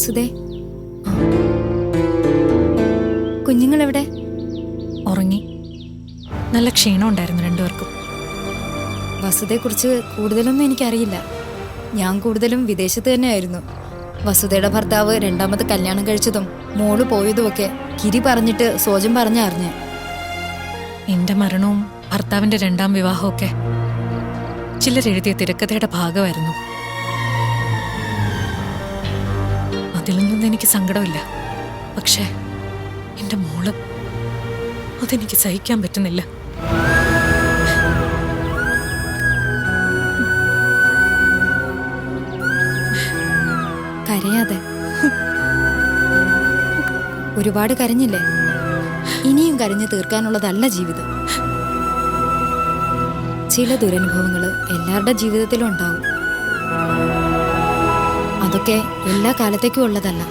വസുദേ കുഞ്ഞുങ്ങളെവിടെ? ഉറങ്ങി. നല്ല ക്ഷീണം ഉണ്ടായിരുന്നു രണ്ടുപേർക്കും. വസുതയെക്കുറിച്ച് കൂടുതലൊന്നും എനിക്കറിയില്ല. ഞാൻ കൂടുതലും വിദേശത്ത് തന്നെയായിരുന്നു. വസുതയുടെ ഭർത്താവ് രണ്ടാമത് കല്യാണം കഴിച്ചതും മോൾ പോയതുമൊക്കെ കിരി പറഞ്ഞിട്ട് സോജം പറഞ്ഞ അറിഞ്ഞ് എന്റെ മരണവും ഭർത്താവിന്റെ രണ്ടാം വിവാഹമൊക്കെ ചിലരെഴുതിയ തിരക്കഥയുടെ ഭാഗമായിരുന്നു. അതിലൊന്നും എനിക്ക് സങ്കടമില്ല. പക്ഷേ എന്റെ മോൾ അതെനിക്ക് സഹിക്കാൻ പറ്റുന്നില്ല. കരയാതെ. ഒരുപാട് കരഞ്ഞില്ലേ? ഇനിയും കരഞ്ഞു തീർക്കാനുള്ളതല്ല ജീവിതം. ചില ദുരനുഭവങ്ങൾ എല്ലാവരുടെ ജീവിതത്തിലും ഉണ്ടാവും. അതൊക്കെ എല്ലാ കാലത്തേക്കും ഉള്ളതല്ല.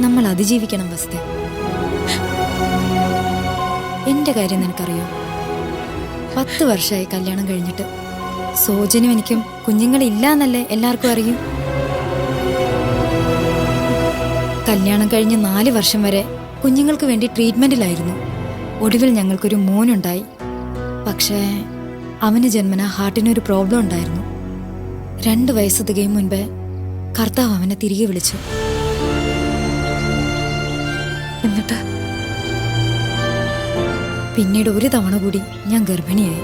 നമ്മൾ അതിജീവിക്കണം വസ്തു. എന്റെ കാര്യം നിനക്കറിയോ? പത്ത് വർഷമായി കല്യാണം കഴിഞ്ഞിട്ട് സോജനും എനിക്കും കുഞ്ഞുങ്ങളില്ല എന്നല്ലേ എല്ലാവർക്കും അറിയും? കല്യാണം കഴിഞ്ഞ് നാല് വർഷം വരെ കുഞ്ഞുങ്ങൾക്ക് വേണ്ടി ട്രീറ്റ്മെന്റിലായിരുന്നു. ഒടുവിൽ ഞങ്ങൾക്കൊരു മോനുണ്ടായി. പക്ഷേ അവന് ജന്മന ഹാർട്ടിനൊരു പ്രോബ്ലം ഉണ്ടായിരുന്നു. രണ്ട് വയസ്സ് തികയും മുൻപേ കർത്താവ് അവനെ തിരികെ വിളിച്ചു. എന്നിട്ട് പിന്നീട് ഒരു തവണ കൂടി ഞാൻ ഗർഭിണിയായി.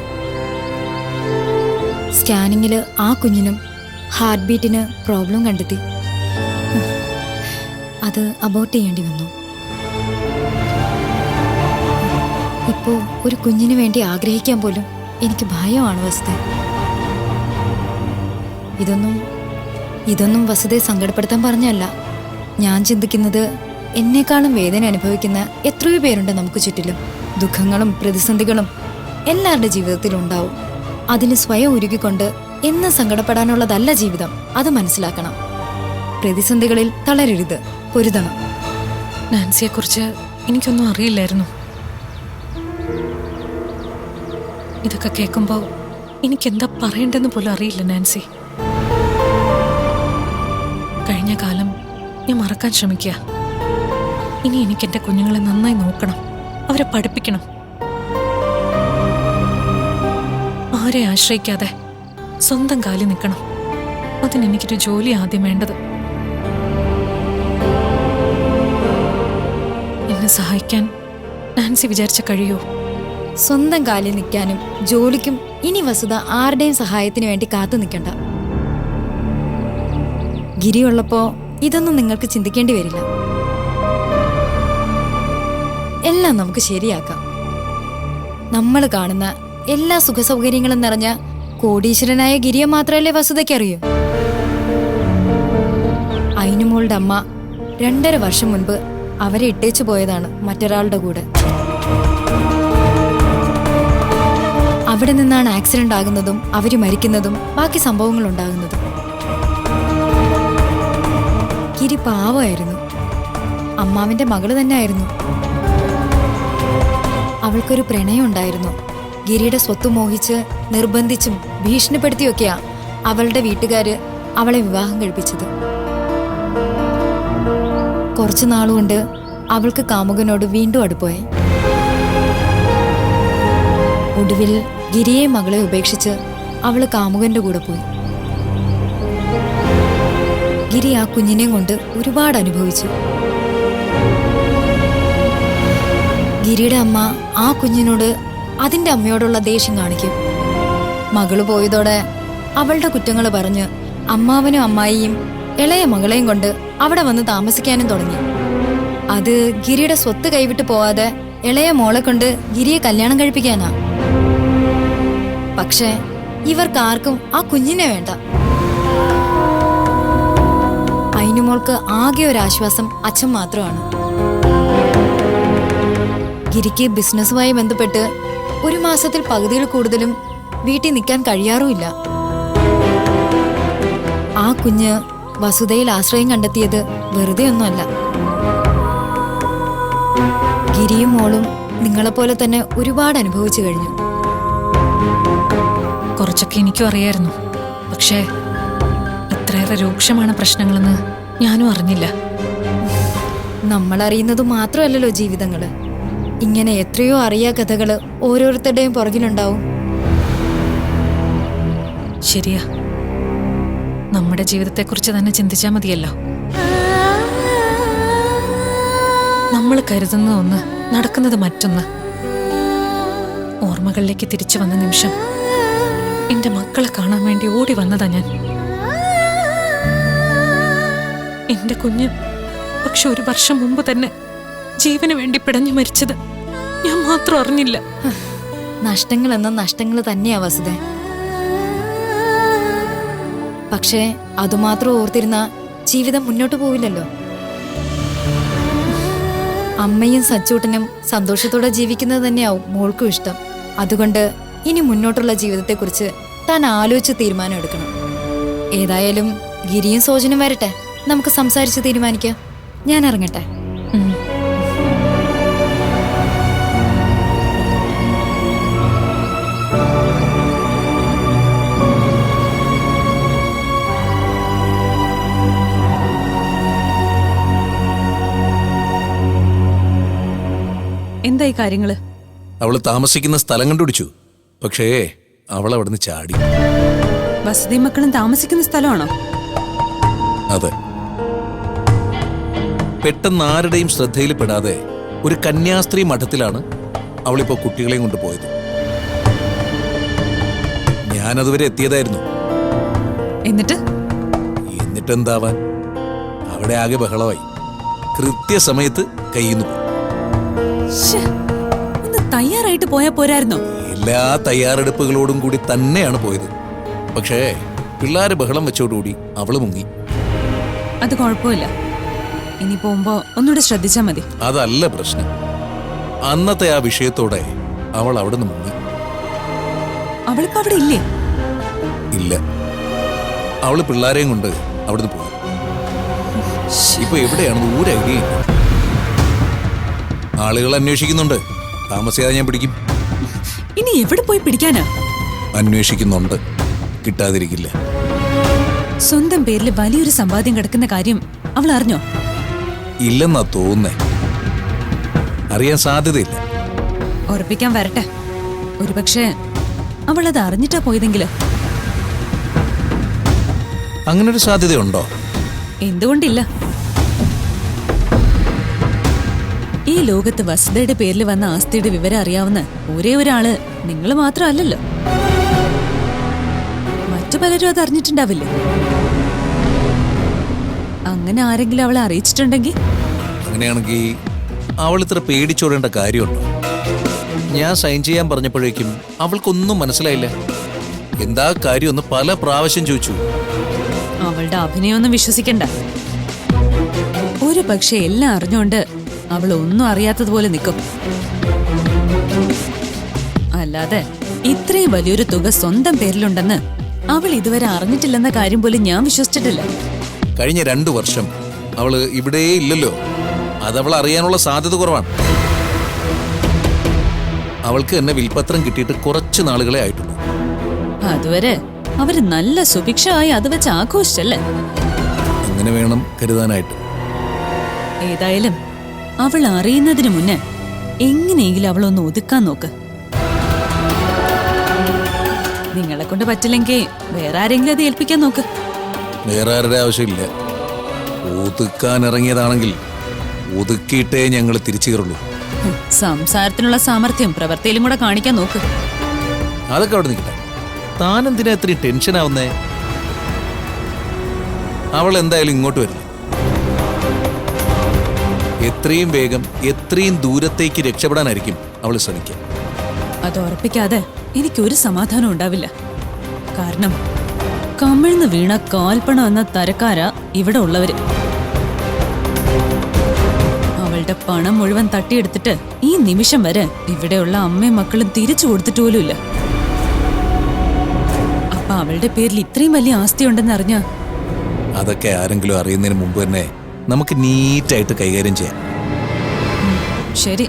സ്കാനിങ്ങിൽ ആ കുഞ്ഞിനും ഹാർട്ട് ബീറ്റിന് പ്രോബ്ലം കണ്ടെത്തി. അത് അബോർട്ട് ചെയ്യേണ്ടി വന്നു. ഇപ്പോൾ ഒരു കുഞ്ഞിന് വേണ്ടി ആഗ്രഹിക്കാൻ പോലും എനിക്ക് ഭയമാണ് വസ്തു. ഇതൊന്നും ഇതൊന്നും വസുതയെ സങ്കടപ്പെടുത്താൻ പറഞ്ഞല്ല. ഞാൻ ചിന്തിക്കുന്നത് എന്നെക്കാളും വേദന അനുഭവിക്കുന്ന എത്രയോ പേരുണ്ട് നമുക്ക് ചുറ്റിലും. ദുഃഖങ്ങളും പ്രതിസന്ധികളും എല്ലാവരുടെ ജീവിതത്തിലും ഉണ്ടാവും. അതിന് സ്വയം ഉരുകിക്കൊണ്ട് എന്ന് സങ്കടപ്പെടാനുള്ളതല്ല ജീവിതം അത് മനസ്സിലാക്കണം. പ്രതിസന്ധികളിൽ തളരരുത് പൊരുതണം. നാൻസിയെക്കുറിച്ച് എനിക്കൊന്നും അറിയില്ലായിരുന്നു. ഇതൊക്കെ കേൾക്കുമ്പോൾ എനിക്കെന്താ പറയണ്ടെന്ന് പോലും അറിയില്ല നാൻസി. കാലം ഞാൻ മറക്കാൻ ശ്രമിക്കുക. ഇനി എനിക്ക് എന്റെ കുഞ്ഞുങ്ങളെ നന്നായി നോക്കണം. അവരെ പഠിപ്പിക്കണം. ആരെ ആശ്രയിക്കാതെ സ്വന്തം കാലിൽ നിൽക്കണം. അതിന് എനിക്കൊരു ജോലി ആദ്യം വേണ്ടത്. എന്നെ സഹായിക്കാൻ നാൻസി വിചാരിച്ച കഴിയോ? സ്വന്തം കാലിൽ നിൽക്കാനും ജോലിക്കും ഇനി വസുത ആരുടെയും സഹായത്തിന് വേണ്ടി കാത്തു നിൽക്കണ്ട. ഗിരിയുള്ളപ്പോ ഇതൊന്നും നിങ്ങൾക്ക് ചിന്തിക്കേണ്ടി വരില്ല. എല്ലാം നമുക്ക് ശരിയാക്കാം. നമ്മൾ കാണുന്ന എല്ലാ സുഖസൗകര്യങ്ങളും നിറഞ്ഞ കോടീശ്വരനായ ഗിരിയെ മാത്രമല്ലേ വസുതയ്ക്ക് അറിയൂ? അയിനുമോളുടെ അമ്മ രണ്ടര വർഷം മുൻപ് അവരെ ഇട്ടേച്ചു പോയതാണ് മറ്റൊരാളുടെ കൂടെ. അവിടെ നിന്നാണ് ആക്സിഡന്റ് ആകുന്നതും അവർ മരിക്കുന്നതും ബാക്കി സംഭവങ്ങൾ ഉണ്ടാകുന്നതും കിരി പാവമായിരുന്നു അമ്മാവിന്റെ മകൾ തന്നെയായിരുന്നു. അവൾക്കൊരു പ്രണയം ഉണ്ടായിരുന്നു. ഗിരിയുടെ സ്വത്ത് മോഹിച്ച് നിർബന്ധിച്ചും ഭീഷണിപ്പെടുത്തിയൊക്കെയാ അവളുടെ വീട്ടുകാര് അവളെ വിവാഹം കഴിപ്പിച്ചത്. കുറച്ചു നാളുകൊണ്ട് അവൾക്ക് കാമുകനോട് വീണ്ടും അടുപ്പോയി ഒടുവിൽ ഗിരിയെ മകളെ ഉപേക്ഷിച്ച് അവൾ കാമുകന്റെ കൂടെ പോയി. ഗിരി ആ കുഞ്ഞിനെ കൊണ്ട് ഒരുപാട് അനുഭവിച്ചു. ഗിരിയുടെ അമ്മ ആ കുഞ്ഞിനോട് അതിന്റെ അമ്മയോടുള്ള ദേഷ്യം കാണിക്കും. മകൾ പോയതോടെ അവളുടെ കുറ്റങ്ങൾ പറഞ്ഞ് അമ്മാവനും അമ്മായിയും ഇളയ മകളെയും കൊണ്ട് അവിടെ വന്ന് താമസിക്കാനും തുടങ്ങി. അത് ഗിരിയുടെ സ്വത്ത് കൈവിട്ട് പോവാതെ ഇളയ മോളെ കൊണ്ട് ഗിരിയെ കല്യാണം കഴിപ്പിക്കാനാ. പക്ഷേ ഇവർക്കാർക്കും ആ കുഞ്ഞിനെ വേണ്ട. അയിനുമോൾക്ക് ആകെ ഒരു ആശ്വാസം അച്ഛൻ മാത്രമാണ്. ഗിരിക്ക് ബിസിനസ്സുമായി ബന്ധപ്പെട്ട് ഒരു മാസത്തിൽ പകുതിയിൽ കൂടുതലും വീട്ടിൽ നിൽക്കാൻ കഴിയാറുമില്ല. ആ കുഞ്ഞ് വസുതയിൽ ആശ്രയം കണ്ടെത്തിയത് വെറുതെ ഒന്നുമല്ല. ഗിരിയും മോളും നിങ്ങളെപ്പോലെ തന്നെ ഒരുപാട് അനുഭവിച്ചു കഴിഞ്ഞു. കുറച്ചൊക്കെ എനിക്കും അറിയായിരുന്നു. പക്ഷേ ഇത്രയേറെ രൂക്ഷമാണ് പ്രശ്നങ്ങളെന്ന് ഞാനും അറിഞ്ഞില്ല. നമ്മൾ അറിയുന്നത് മാത്രമല്ലല്ലോ ജീവിതങ്ങൾ ഇങ്ങനെ എത്രയോ അറിയാ കഥകൾ ഓരോരുത്തരുടെയും പുറകിലുണ്ടാവും. ശരിയാ. നമ്മുടെ ജീവിതത്തെക്കുറിച്ച് തന്നെ ചിന്തിച്ചാൽ മതിയല്ലോ. നമ്മൾ കരുതുന്ന ഒന്ന് നടക്കുന്നത് മറ്റൊന്ന്. ഓർമ്മകളിലേക്ക് തിരിച്ചു വന്ന നിമിഷം എന്റെ മക്കളെ കാണാൻ വേണ്ടി ഓടി വന്നതാ ഞാൻ. എന്റെ കുഞ്ഞ് പക്ഷെ ഒരു വർഷം മുമ്പ് തന്നെ ജീവന് വേണ്ടി പിടഞ്ഞു മരിച്ചത് ഞാൻ മാത്രം അറിഞ്ഞില്ല. നഷ്ടങ്ങൾ എന്ന നഷ്ടങ്ങൾ തന്നെയാ വസുത പക്ഷേ അതുമാത്രം ഓർത്തിരുന്ന ജീവിതം മുന്നോട്ട് പോവില്ലല്ലോ. അമ്മയും സച്ചൂട്ടനും സന്തോഷത്തോടെ ജീവിക്കുന്നത് തന്നെയാവും മോൾക്കും ഇഷ്ടം. അതുകൊണ്ട് ഇനി മുന്നോട്ടുള്ള ജീവിതത്തെക്കുറിച്ച് താൻ ആലോചിച്ച് തീരുമാനം എടുക്കണം. ഏതായാലും ഗിരിയും സോജനും വരട്ടെ. നമുക്ക് സംസാരിച്ച് തീരുമാനിക്കാം. ഞാൻ ഇറങ്ങട്ടെ. എന്തായി കാര്യങ്ങൾ? അവൾ താമസിക്കുന്ന സ്ഥലം കണ്ടുപിടിച്ചു. പക്ഷേ അവൾ അവിടുന്ന് ചാടി. വസതി മക്കളും താമസിക്കുന്ന സ്ഥലമാണോ? അതെ. പെട്ടെന്ന് ആരുടെയും ശ്രദ്ധയിൽപ്പെടാതെ ഒരു കന്യാസ്ത്രീ മഠത്തിലാണ് അവളിപ്പോൾ കുട്ടികളെയും കൊണ്ട് പോയത്. ഞാനതുവരെ എത്തിയതായിരുന്നു. എന്നിട്ട്? എന്നിട്ടെന്താവാൻ? അവിടെ ആകെ ബഹളമായി. കൃത്യസമയത്ത് കയ്യുന്നു ഒന്ന് തയ്യാറായിട്ട് പോയാ പോരായിരുന്നോ? എല്ലാ തയ്യാറെടുപ്പുകളോടും കൂടി തന്നെയാണ് പോയത്. പക്ഷേ പിള്ളേർ ബഹളം വെച്ചോടുകൂടി അവൾ മുങ്ങി. അത് കുഴപ്പമില്ല. ഇനി പോകുമ്പോ ഒന്നുകൂടെ ശ്രദ്ധിച്ചാ മതി. അതല്ല പ്രശ്നം. അന്നത്തെ ആ വിഷയത്തോടെ അവൾ അവിടെ നിന്ന് മുങ്ങി. അവളിപ്പോ അവിടെ ഇല്ലേ? ഇല്ല. അവൾ പിള്ളാരെയും കൊണ്ട് അവിടുന്ന് പോയി. ഇപ്പൊ എവിടെയാണ് ഒരു ഐഡിയ ഇല്ല. ആളുകൾ അന്വേഷിക്കുന്നുണ്ട്. താമസിയാതെ ഞാൻ പിടിക്കും. ഇനി എവിടെ പോയി പിടിക്കാനാ? അന്വേഷിക്കുന്നുണ്ട്. കിട്ടാതിരിക്കില്ല. സ്വന്തം പേരിൽ വലിയൊരു സമ്പാദ്യം കിടക്കുന്ന കാര്യം അവൾ അറിഞ്ഞോ? ഇല്ലെന്നാ തോന്നുന്നേ. അറിയാൻ സാധ്യതയില്ല. ഉറപ്പിക്കാൻ വരട്ടെ. ഒരുപക്ഷെ അവൾ അത് അറിഞ്ഞിട്ടാ പോയതെങ്കിൽ. അങ്ങനൊരു സാധ്യതയുണ്ടോ? എന്തുകൊണ്ടില്ല. ഈ ലോകത്ത് വസുതയുടെ പേരിൽ വന്ന ആസ്തിയുടെ വിവരം അറിയാവുന്ന ഒരേ ഒരാൾ നിങ്ങൾ മാത്രമല്ലല്ലോ. മറ്റു പലരും അത് അറിഞ്ഞിട്ടുണ്ടാവില്ലേ? അങ്ങനെ ആരെങ്കിലും അവളെ അറിയിച്ചിട്ടുണ്ടെങ്കിൽ? അങ്ങനെയാണെങ്കിൽ അവൾ ഇത്ര പേടിച്ചോടേണ്ട കാര്യമുണ്ടോ? ഞാൻ സൈൻ ചെയ്യാൻ പറഞ്ഞപ്പോഴേക്കും അവൾക്കൊന്നും മനസ്സിലായില്ല. എന്താ കാര്യമൊന്ന് പല പ്രാവശ്യം ചോദിച്ചു. അവളുടെ അഭിനയമൊന്നും വിശ്വസിക്കണ്ട. ഒരു പക്ഷെ എല്ലാം അറിഞ്ഞോണ്ട് അവൾ ഒന്നും അറിയാത്തതുപോലെ നിൽക്കും അല്ലാതെ ഇത്രയും വലിയൊരു തുക സ്വന്തം പേരിലുണ്ടെന്ന് അവൾ ഇതുവരെ അറിഞ്ഞിട്ടില്ലെന്ന കാര്യം പോലും ഞാൻ വിശ്വസിച്ചിട്ടില്ല. കഴിഞ്ഞ രണ്ടു വർഷം അവൾ ഇവിടെ ഇല്ലല്ലോ. അതവൾ അറിയാനുള്ള സാധ്യത കുറവാണ്. അവൾക്ക് എന്നെ വിൽപത്രം കിട്ടിയിട്ട് കുറച്ച് നാളുകളെ ആയിട്ടുള്ളൂ. അതുവരെ അവർ നല്ല സുഭിക്ഷമായി അത് വെച്ച് ആഘോഷിച്ചല്ലേ? അങ്ങനെ വേണം കരുതാനായിട്ട്? ഏതായാലും അവൾ അറിയുന്നതിന് മുന്നേ എങ്ങനെയെങ്കിലും അവളൊന്ന് ഒതുക്കാൻ നോക്ക്. നിങ്ങളെ കൊണ്ട് പറ്റില്ലെങ്കിൽ വേറെ ആരെങ്കിലും അത് ഏൽപ്പിക്കാൻ നോക്ക്. വേറെ ആരുടെ ആവശ്യമില്ല. ഒതുക്കാൻ ഇറങ്ങിയതാണെങ്കിൽ ഒതുക്കിയിട്ടേ ഞങ്ങൾ തിരിച്ചു കയറുള്ളൂ സംസാരത്തിനുള്ള സാമർഥ്യം പ്രവൃത്തിയിലും കൂടെ കാണിക്കാൻ നോക്ക്. അതൊക്കെ അവിടെ നിൽക്കട്ടെ. താൻ എന്തിനാ ഇത്രയും ടെൻഷൻ ആവുന്നേ? അവൾ എന്തായാലും ഇങ്ങോട്ട് വരില്ല. എത്രയും വേഗം എത്രയും ദൂരത്തേക്ക് രക്ഷപ്പെടാനായിരിക്കും അവൾ ശ്രമിക്കുക. അത് ഉറപ്പിക്കാതെ എനിക്കൊരു സമാധാനം ഉണ്ടാവില്ല. കാരണം കമിഴ്ന്ന് വീണ കാൽപ്പണം എന്ന തരക്കാരാ ഇവിടെ ഉള്ളവര്. അവളുടെ പണം മുഴുവൻ തട്ടിയെടുത്തിട്ട് ഈ നിമിഷം വരെ ഇവിടെയുള്ള അമ്മയും മക്കളും തിരിച്ചു കൊടുത്തിട്ട് പോലുമില്ല അപ്പൊ അവളുടെ പേരിൽ ഇത്രയും വലിയ ആസ്തി ഉണ്ടെന്ന് അറിഞ്ഞ? അതൊക്കെ ആരെങ്കിലും അറിയുന്നതിന് മുമ്പ് തന്നെ നമുക്ക് നീറ്റായിട്ട് കൈകാര്യം ചെയ്യാം. ശരി.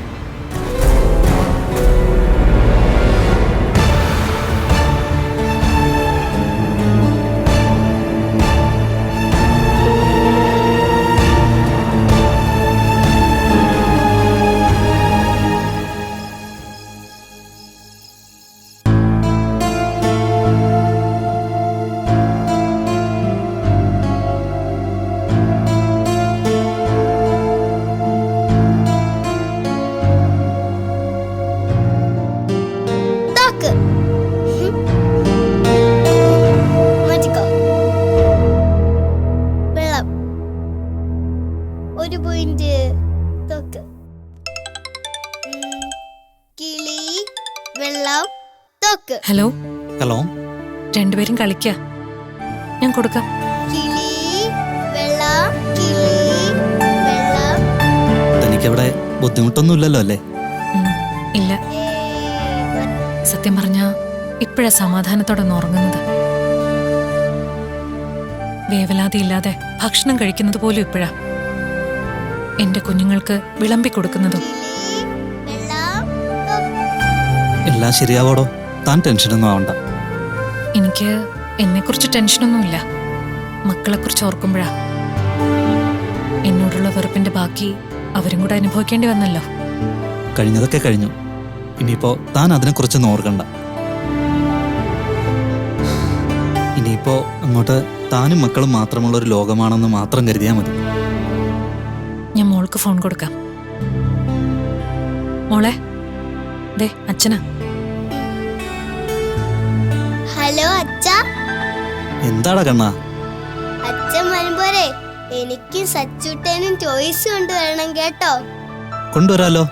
കൊടുക്കാം. കിളി ബുദ്ധിമുട്ടൊന്നും കിളി വെള്ളം. തനിക്കവിടെ ബുദ്ധിമുട്ടൊന്നുമില്ലല്ലോ അല്ലേ? ഇല്ല. സത്യം പറഞ്ഞ ഇപ്പോഴാ സമാധാനത്തോടെ ഒന്ന് ഉറങ്ങുന്നത്. വേവലാതി ഇല്ലാതെ ഭക്ഷണം കഴിക്കുന്നത് പോലും ഇപ്പോഴാ. എന്റെ കുഞ്ഞുങ്ങൾക്ക് വിളമ്പി കൊടുക്കുന്നതും. എല്ലാം ശരിയാവോടോ? താൻ ടെൻഷനൊന്നും ആവണ്ട. എനിക്ക് എന്നെക്കുറിച്ച് ടെൻഷനൊന്നുമില്ല. മക്കളെക്കുറിച്ച് ഓർക്കുമ്പോഴാ. എന്നോടുള്ള വെറുപ്പിന്റെ ബാക്കി അവരും കൂടെ അനുഭവിക്കേണ്ടി വന്നല്ലോ. കഴിഞ്ഞതൊക്കെ കഴിഞ്ഞു. ഇനിയിപ്പോ താൻ അതിനെക്കുറിച്ചൊന്നും ഓർക്കണ്ട. ഇനിയിപ്പോ അങ്ങോട്ട് താനും മക്കളും മാത്രമുള്ള ഒരു ലോകമാണെന്ന് മാത്രം കരുതിയാൽ മതി. ഞാൻ മോൾക്ക് ഫോൺ കൊടുക്കാം. മോളെ ദേ അച്ഛനാ. ഹലോ അച്ഛ. എന്താടാ കണ്ണ? അച്ഛൻ വരുമ്പോരെ എനിക്ക് സച്ചൂട്ടനും ചോയ്സ് കൊണ്ടുവരണം കേട്ടോ. കൊണ്ടുവരാലോ?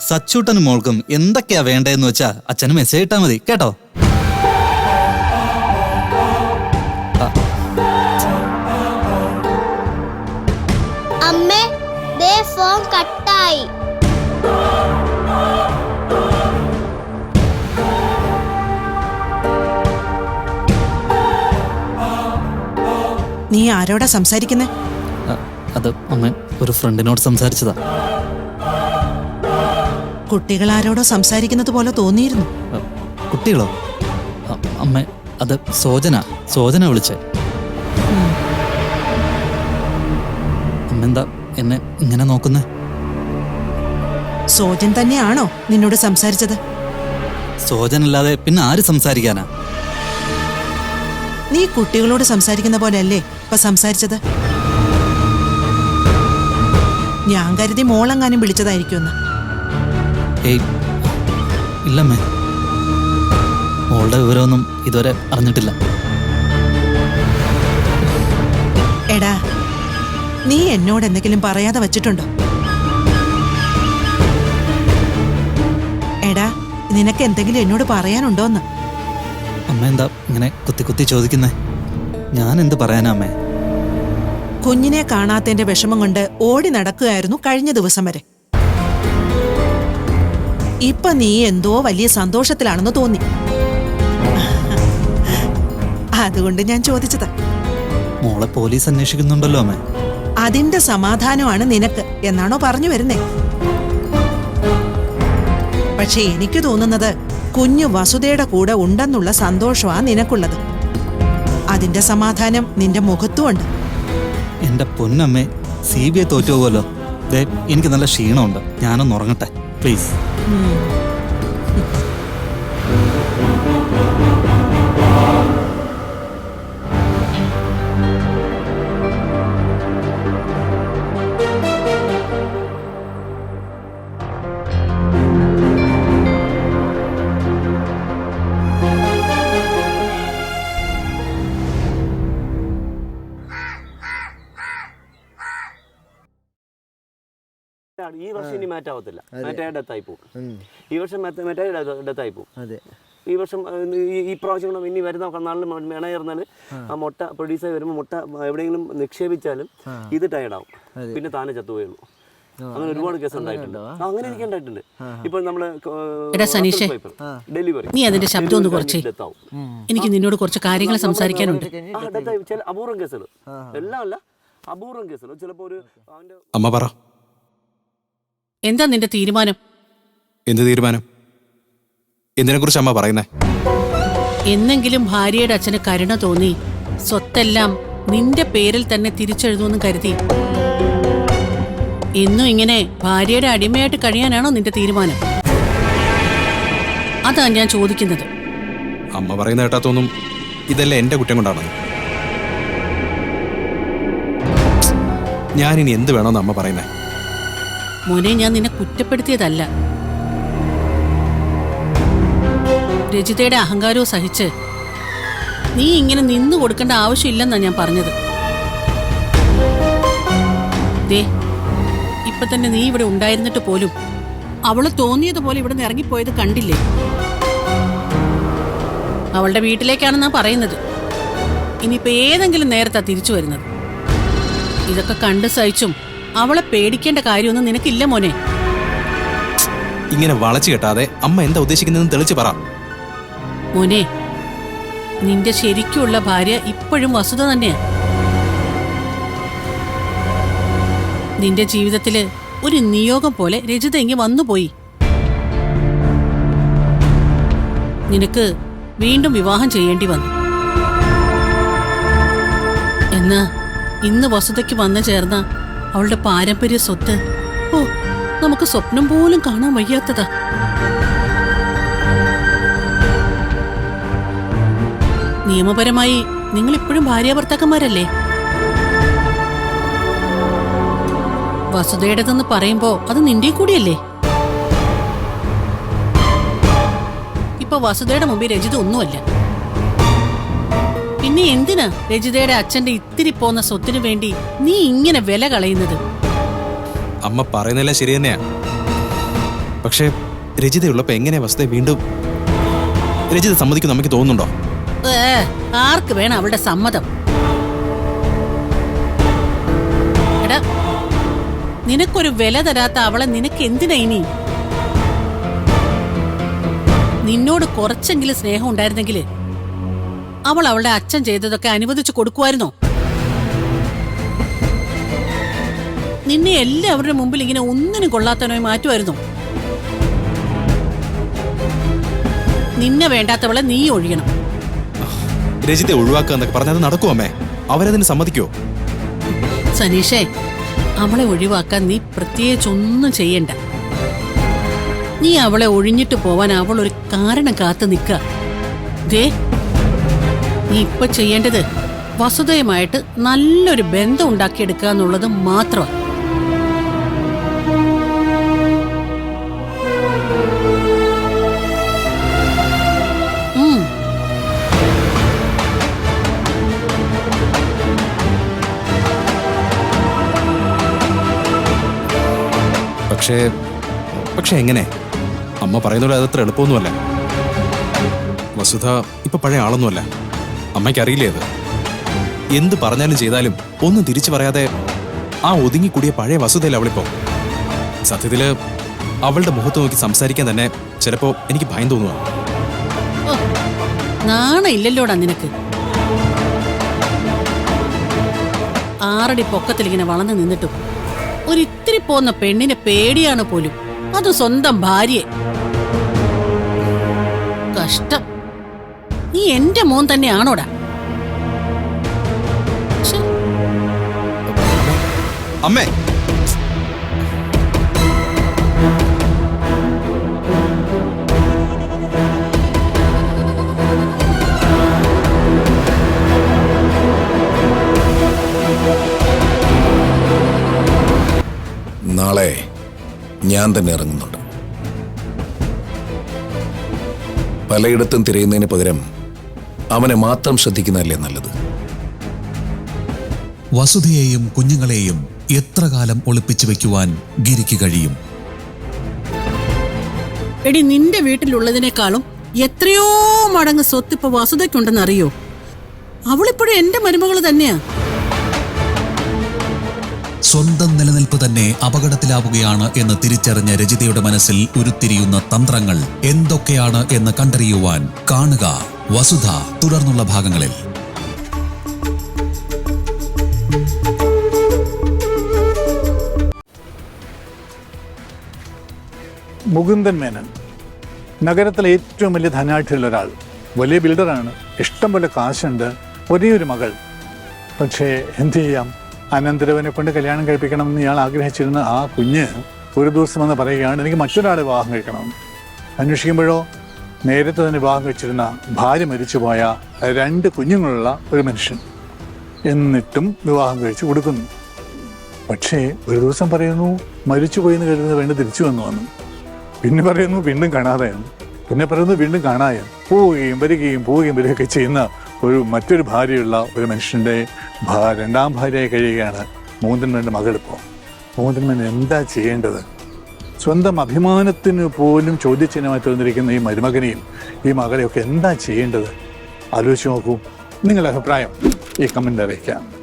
സച്ചൂട്ടനും മോൾക്കും എന്തൊക്കെയാ വേണ്ടതെന്ന് വെച്ചാ അച്ഛന് മെസ്സേജ് ഇട്ടാ മതി കേട്ടോ? നീ ആരോടാ സംസാരിക്കുന്നേ? അത് അമ്മ ഒരു ഫ്രണ്ടിനോട് സംസാരിച്ചതാ. കുട്ടികൾ ആരോടോ സംസാരിക്കുന്നത് പോലെ തോന്നിയിരുന്നു. കുട്ടികളോ? അമ്മ അത് സോജന സോജന വിളിച്ചേ. അമ്മെന്താ എന്നെ ഇങ്ങനെ നോക്കുന്നേ? സോജൻ തന്നെയാണോ നിന്നോട് സംസാരിച്ചത്? സോജനല്ലാതെ പിന്നെ ആര് സംസാരിക്കാനാ? നീ കുട്ടികളോട് സംസാരിക്കുന്ന പോലെയല്ലേ ഇപ്പൊ സംസാരിച്ചത്? ഞാൻ കരുതി മോളെങ്ങാനും വിളിച്ചതായിരിക്കുമെന്ന്. ഏയ് ഇല്ലമ്മേ മോളുടെ വിവരമൊന്നും ഇതുവരെ അറിഞ്ഞിട്ടില്ല. എടാ നീ എന്നോട് എന്തെങ്കിലും പറയാതെ വച്ചിട്ടുണ്ടോ? എടാ നിനക്ക് എന്തെങ്കിലും എന്നോട് പറയാനുണ്ടോന്ന്? അമ്മ എന്താ ഇങ്ങനെ കുത്തി കുത്തി ചോദിക്കുന്നേ? ഞാൻ എന്ത് പറയാനാ അമ്മേ? കുഞ്ഞിനെ കാണാത്തതിന്റെ വിഷമം കൊണ്ട് ഓടി നടക്കുകയായിരുന്നു കഴിഞ്ഞ ദിവസം വരെ. ഇപ്പൊ നീ എന്തോ വലിയ സന്തോഷത്തിലാണെന്ന് തോന്നി. അതുകൊണ്ട് ഞാൻ ചോദിച്ചത്. മോളെ പോലീസ് അന്വേഷിക്കുന്നുണ്ടല്ലോ അമ്മേ. അതിന്റെ സമാധാനമാണ് നിനക്ക് എന്നാണോ പറഞ്ഞു വരുന്നേ? പക്ഷെ എനിക്ക് തോന്നുന്നത് കുഞ്ഞു വസുതയുടെ കൂടെ ഉണ്ടെന്നുള്ള സന്തോഷമാ നിനക്കുള്ളത്. അതിന്റെ സമാധാനം നിന്റെ മുഖത്തുമുണ്ട് എന്റെ പൊന്നമ്മേ സി ബി ഐ തോറ്റുപോകുമല്ലോ. എനിക്ക് നല്ല ക്ഷീണമുണ്ട്. ഞാനൊന്ന് ഉറങ്ങട്ടെ പ്ലീസ് ഈ വർഷം ഇനി മാറ്റാവത്തില്ല മറ്റേ ഡെത്തായി പോകും. ഈ വർഷം മറ്റേ ഡെത്തായി പോകും. അതെ. ഈ വർഷം ഈ- പ്രാവശ്യം കൂടെ ഇനി വരുന്ന നാളിൽ മെണ ചേർന്നാൽ ആ. മുട്ട പ്രൊഡ്യൂസ് വരുമ്പോൾ മുട്ട എവിടെയെങ്കിലും നിക്ഷേപിച്ചാലും ഇത് ടയർഡാവും പിന്നെ താനെ ചത്തുപോയുള്ളൂ അങ്ങനെ ഒരുപാട് കേസ് ഉണ്ടായിട്ടുണ്ട്. അങ്ങനെ എനിക്ക് ഉണ്ടായിട്ടുണ്ട്. ഇപ്പൊ നമ്മൾ എടാ സനീഷേ, ഡെലിവറി നീ അതിന്റെ ശബ്ദം ഒന്ന് കുറച്ച്. എനിക്ക് നിന്നോട് കുറച്ച് കാര്യങ്ങൾ സംസാരിക്കാനുണ്ട്. അപൂർവം കേസുകൾ എല്ലാം അല്ല അപൂർവം കേസുകൾ ചിലപ്പോ ഒരു അവന്റെ അമ്മ പറ. എന്താ നിന്റെ തീരുമാനം? എന്ത് തീരുമാനം? എന്തിനെ കുറിച്ച് അമ്മ പറയുന്നേ? എന്നെങ്കിലും ഭാര്യയുടെ അച്ഛന് കരുണ തോന്നി. സ്വത്തെല്ലാം നിന്റെ പേരിൽ തന്നെ തിരിച്ചെഴുതുമെന്ന് കരുതി. ഇന്നും ഇങ്ങനെ ഭാര്യയുടെ അടിമയായിട്ട് കഴിയാനാണോ നിന്റെ തീരുമാനം? അതാ ഞാൻ ചോദിക്കുന്നത്. അമ്മ പറയുന്ന കേട്ടാത്തൊന്നും ഇതെല്ലാം എന്റെ കുറ്റം കൊണ്ടാണ് ഞാനിനി എന്ത് വേണമെന്ന് അമ്മ പറയുന്നേ? മോനെ ഞാൻ നിന്നെ കുറ്റപ്പെടുത്തിയതല്ല. രജിതയുടെ അഹങ്കാരവും സഹിച്ച് നീ ഇങ്ങനെ നിന്നു കൊടുക്കേണ്ട ആവശ്യമില്ലെന്നാ ഞാൻ പറഞ്ഞത്. ദേ ഇപ്പൊ തന്നെ നീ ഇവിടെ ഉണ്ടായിരുന്നിട്ട് പോലും അവൾ തോന്നിയതുപോലെ ഇവിടെ നിന്ന് ഇറങ്ങിപ്പോയത് കണ്ടില്ലേ? അവളുടെ വീട്ടിലേക്കാണ് വീട്ടിലേക്കാണെന്നാ പറയുന്നത്. ഇനിയിപ്പോ ഏതെങ്കിലും നേരത്താ തിരിച്ചു വരുന്നത്. ഇതൊക്കെ കണ്ട് സഹിച്ചും അവളെ പേടിക്കേണ്ട കാര്യമൊന്നും നിനക്കില്ല മോനെ. ഇങ്ങനെ വളച്ചു കെട്ടാതെ അമ്മ എന്താ ഉദ്ദേശിക്കുന്നതെന്ന് തെളിച്ചു പറ. മോനെ നിന്റെ ശരിക്കുള്ള ഭാര്യ ഇപ്പോഴും വസുത തന്നെയാ. നിന്റെ ജീവിതത്തിൽ ഒരു നിയോഗം പോലെ രജിത ഇങ്ങ് വന്നുപോയി നിനക്ക് വീണ്ടും വിവാഹം ചെയ്യേണ്ടി വന്നു. എന്നാ ഇന്ന് വസുതയ്ക്ക് വന്നു ചേർന്ന അവളുടെ പാരമ്പര്യ സ്വത്ത്. ഓ നമുക്ക് സ്വപ്നം പോലും കാണാൻ വയ്യാത്തതാ. നിയമപരമായി നിങ്ങൾ ഇപ്പോഴും ഭാര്യാഭർത്താക്കന്മാരല്ലേ വസുതയുടേതെന്ന് പറയുമ്പോ അത് നിന്റെ കൂടിയല്ലേ? ഇപ്പൊ വസുതയുടെ മുമ്പിൽ രജിത ഒന്നുമല്ല. പിന്നെ എന്തിനാ രജിതയുടെ അച്ഛന്റെ ഇത്തിരി പോന്ന സ്വത്തിനു വേണ്ടി നീ ഇങ്ങനെ വില കളയുന്നത്? അമ്മ പറയുന്നില്ല ശരി തന്നെയാ. പക്ഷേ രജിതയുള്ളപ്പോ എങ്ങനെ വസ്തുത വീണ്ടും രജിത സമ്മതിക്കും നമുക്ക് തോന്നുന്നുണ്ടോ? ഏ, ആർക്ക് വേണം അവളുടെ സമ്മതം? എടാ നിനക്കൊരു വില തരാത്ത അവളെ നിനക്ക് എന്തിനാ ഇനി? നിന്നോട് കുറച്ചെങ്കിലും സ്നേഹം ഉണ്ടായിരുന്നെങ്കിൽ അവൾ അവളുടെ അച്ഛൻ ചെയ്തതൊക്കെ അനുവദിച്ചു കൊടുക്കുമായിരുന്നോ നിന്നെ എല്ലാവരുടെ മുമ്പിൽ ഇങ്ങനെ ഒന്നിനും കൊള്ളാത്തവനായി മാറ്റുമായിരുന്നു നിന്നെ വേണ്ടാത്തവളെ നീ ഒഴിയണം. രജിത്തെ ഒഴിവാക്കുക എന്നൊക്കെ പറഞ്ഞത് നടക്കുമോ അമ്മേ? അവരതിന് സമ്മതിക്കോ? സനീഷേ അവളെ ഒഴിവാക്കാൻ നീ പ്രത്യേകിച്ച് ഒന്നും ചെയ്യണ്ട. നീ അവളെ ഒഴിഞ്ഞിട്ട് പോവാൻ അവൾ ഒരു കാരണം കാത്തു നിൽക്കേ ദേ നീ ഇപ്പൊ ചെയ്യേണ്ടത് വസുതയുമായിട്ട് നല്ലൊരു ബന്ധം ഉണ്ടാക്കിയെടുക്കുക എന്നുള്ളത് മാത്രമാണ് പക്ഷേ പക്ഷെ എങ്ങനെ? അമ്മ പറയുന്നത് അതത്ര എളുപ്പമൊന്നുമല്ല. വസുധ ഇപ്പൊ പഴയ ആളൊന്നുമല്ല. അമ്മയ്ക്ക് അറിയില്ലേ അത്? എന്ത് പറഞ്ഞാലും ചെയ്താലും ഒന്നും തിരിച്ചു പറയാതെ ആ ഒതുങ്ങിക്കൂടിയ പഴയ വസുതയിൽ അവളിപ്പോ. സത്യത്തിൽ അവളുടെ മുഖത്ത് നോക്കി സംസാരിക്കാൻ തന്നെ ചിലപ്പോ എനിക്ക് ഭയം തോന്നുക നിനക്ക്. ആറടി പൊക്കത്തിൽ ഇങ്ങനെ വളർന്നു നിന്നിട്ടും ഒരിത്തിരി പോന്ന പെണ്ണിനെ പേടിയാണ് പോലും. അത് സ്വന്തം ഭാര്യയെ. കഷ്ടം. നീ എന്റെ മോൻ തന്നെയാണോടാ? അമ്മേ. നാളെ ഞാൻ തന്നെ ഇറങ്ങുന്നുണ്ട്. പലയിടത്തും തിരയുന്നതിന് പകരം അവനെ മാത്രം ശ്രദ്ധിക്കുന്നതല്ലേ നല്ലത്? വസുധയെയും കുഞ്ഞുങ്ങളെയും എത്ര കാലം ഒളിപ്പിച്ചു വെക്കുവാൻ ഗിരിക്ക് കഴിയും? എടി നിന്റെ വീട്ടിലുള്ളതിനേക്കാളും എത്രയോ മടങ്ങ് സ്വത്ത് ഇപ്പൊ വസുതയ്ക്കുണ്ടെന്ന് അറിയോ അവളിപ്പോഴും എന്റെ മരുമകൾ തന്നെയാ. സ്വന്തം നിലനിൽപ്പ് തന്നെ അപകടത്തിലാവുകയാണ് എന്ന് തിരിച്ചറിഞ്ഞ രചിതയുടെ മനസ്സിൽ ഉരുത്തിരിയുന്ന തന്ത്രങ്ങൾ എന്തൊക്കെയാണ് എന്ന് കണ്ടറിയുവാൻ കാണുക. വസുധ തുടർന്നുള്ള ഭാഗങ്ങളിൽ. മുകുന്ദൻ മേനൻ നഗരത്തിലെ ഏറ്റവും വലിയ ധനാഠ്യമുള്ള ഒരാൾ. വലിയ ബിൽഡറാണ്. ഇഷ്ടം പോലെ കാശുണ്ട്. ഒരേയൊരു ഒരു മകൾ. പക്ഷേ എന്ത് ചെയ്യാം? അനന്തരവനെ കൊണ്ട് കല്യാണം കഴിപ്പിക്കണമെന്ന് ഇയാൾ ആഗ്രഹിച്ചിരുന്ന ആ കുഞ്ഞ് ഒരു ദിവസം വന്ന് പറയുകയാണ് എനിക്ക് മറ്റൊരാളെ വിവാഹം കഴിക്കണം. അന്വേഷിക്കുമ്പോഴോ? നേരത്തെ തന്നെ വിവാഹം കഴിച്ചിരുന്ന ഭാര്യ മരിച്ചുപോയ രണ്ട് കുഞ്ഞുങ്ങളുള്ള ഒരു മനുഷ്യൻ എന്നിട്ടും വിവാഹം കഴിച്ചു കൊടുക്കുന്നു. പക്ഷേ ഒരു ദിവസം പറയുന്നു മരിച്ചുപോയി എന്ന് കരുതുന്ന വേണ്ട തിരിച്ചു വന്നു വന്നു. പിന്നെ പറയുന്നു വീണ്ടും കാണാതെയാണ്. പിന്നെ പറയുന്നു വീണ്ടും കാണാതായിരുന്നു പോവുകയും വരികയും പോവുകയും വരികയൊക്കെ ചെയ്യുന്ന ഒരു മറ്റൊരു ഭാര്യയുള്ള ഒരു മനുഷ്യന്റെ രണ്ടാം ഭാര്യയായി കഴിയുകയാണ് മൂന്നിന്മേന്റെ മകളിപ്പോൾ മൂന്നിന്മേൻ എന്താ ചെയ്യേണ്ടത്? സ്വന്തം അഭിമാനത്തിന് പോലും ചോദ്യചിഹ്നമായി തീർന്നിരിക്കുന്ന ഈ മരുമകനെയും ഈ മകളെയൊക്കെ എന്താ ചെയ്യേണ്ടത്? ആലോചിച്ച് നോക്കൂ. നിങ്ങളുടെ അഭിപ്രായം ഈ കമന്റ് അറിയിക്കാം.